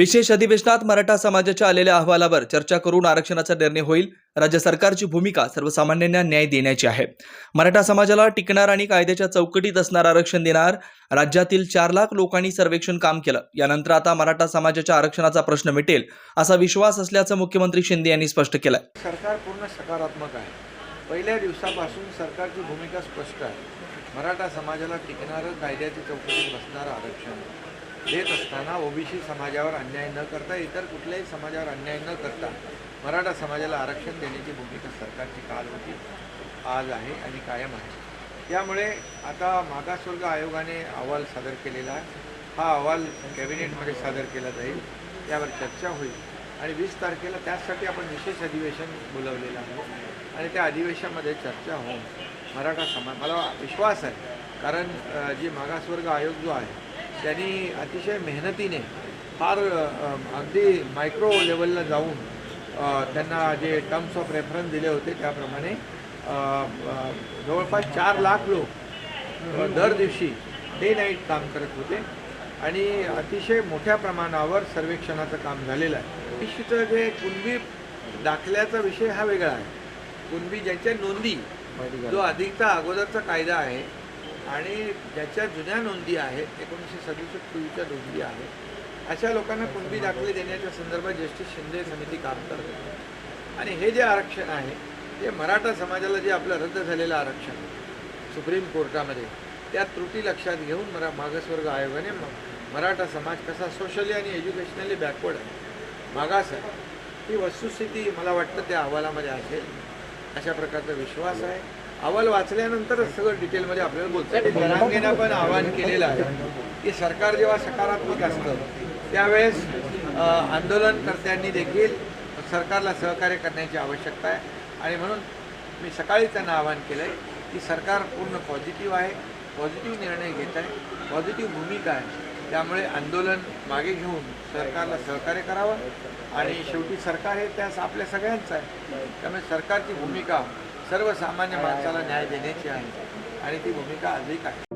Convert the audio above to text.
विशेष अधिवेशनात मराठा समाजाच्या आलेल्या अहवालावर चर्चा करून आरक्षणाचा निर्णय होईल. राज्य सरकारची भूमिका सर्वसामान्यांना न्याय देण्याची आहे. मराठा समाजाला टिकणार आणि कायद्याच्या चौकटीत असणार आरक्षण देणार. राज्यातील चार लाख लोकांनी सर्वेक्षण काम केलं. यानंतर आता मराठा समाजाच्या आरक्षणाचा प्रश्न मिटेल असा विश्वास असल्याचं मुख्यमंत्री शिंदे यांनी स्पष्ट केलं सरकार पूर्ण सकारात्मक आहे. पहिल्या दिवसापासून सरकारची भूमिका स्पष्ट आहे. मराठा समाजाला टिकणारं कायद्याच्या चौकटीत बसणारं आरक्षण. देत असताना ओबीसी समाजावर अन्याय न करता इतर कुठल्याही समाजावर अन्याय न करता मराठा समाजाला आरक्षण देण्याची भूमिका सरकारची काल होती आज आहे आणि कायम आहे. त्यामुळे आता मागासवर्ग आयोगाने अहवाल सादर केलेला आहे. हा अहवाल कॅबिनेटमध्ये सादर केला जाईल. त्यावर चर्चा होईल. आणि वीस तारखेला त्यासाठी आपण विशेष अधिवेशन बोलवलेलं आहे. आणि त्या अधिवेशनामध्ये चर्चा होऊन मराठा समाज मला विश्वास आहे. कारण जी मागासवर्ग आयोग जो आहे त्यांनी अतिशय मेहनतीने फार अगदी मायक्रो लेवलला जाऊन त्यांना जे टर्म्स ऑफ रेफरन्स दिले होते त्याप्रमाणे जवळपास चार लाख लोक दर दिवशी डे नाईट काम करत होते. आणि अतिशय मोठ्या प्रमाणावर सर्वेक्षणाचं काम झालेलं आहे. निश्चित जे कुणबी दाखल्याचा विषय हा वेगळा आहे. कुणबी ज्यांच्या नोंदी जो अधिकचा अगोदरचा कायदा आहे आणि ज्याच्या जुन्या नोंदी आहेत एकोणीसशे सदुसष्ट पूर्वीच्या नोंदी आहेत अशा लोकांना कुणबी दाखले देण्याच्या संदर्भात ज्येष्ठ शिंदे समिती काम करते. आणि हे जे आरक्षण आहे ते मराठा समाजाला जे आपलं रद्द झालेलं आरक्षण सुप्रीम कोर्टामध्ये त्या त्रुटी लक्षात घेऊन मरा मागासवर्ग आयोगाने मराठा समाज कसा सोशली आणि एज्युकेशनली बॅकवर्ड आहे मागास आहे ही वस्तुस्थिती मला वाटतं त्या अहवालामध्ये असेल. अशा प्रकारचा विश्वास आहे. अहवाल वाचल्यानंतरच सगळं डिटेलमध्ये आपल्याला बोलतं जरांगेनं पण आवाहन केलेलं आहे की सरकार जेव्हा सकारात्मक असतं त्यावेळेस आंदोलनकर्त्यांनी देखील सरकारला सहकार्य करण्याची आवश्यकता आहे. आणि म्हणून मी सकाळी त्यांना आवाहन केलं आहे की सरकार पूर्ण पॉझिटिव्ह आहे पॉझिटिव्ह निर्णय घेत आहे पॉझिटिव्ह भूमिका आहे. त्यामुळे आंदोलन मागे घेऊन सरकारला सहकार्य करावं. आणि शेवटी सरकार हे त्यास आपल्या सगळ्यांचं आहे. त्यामुळे सरकारची भूमिका सर्वसामान्य माणसाला न्याय देण्याची आहे आणि ती भूमिका अधिक आहे.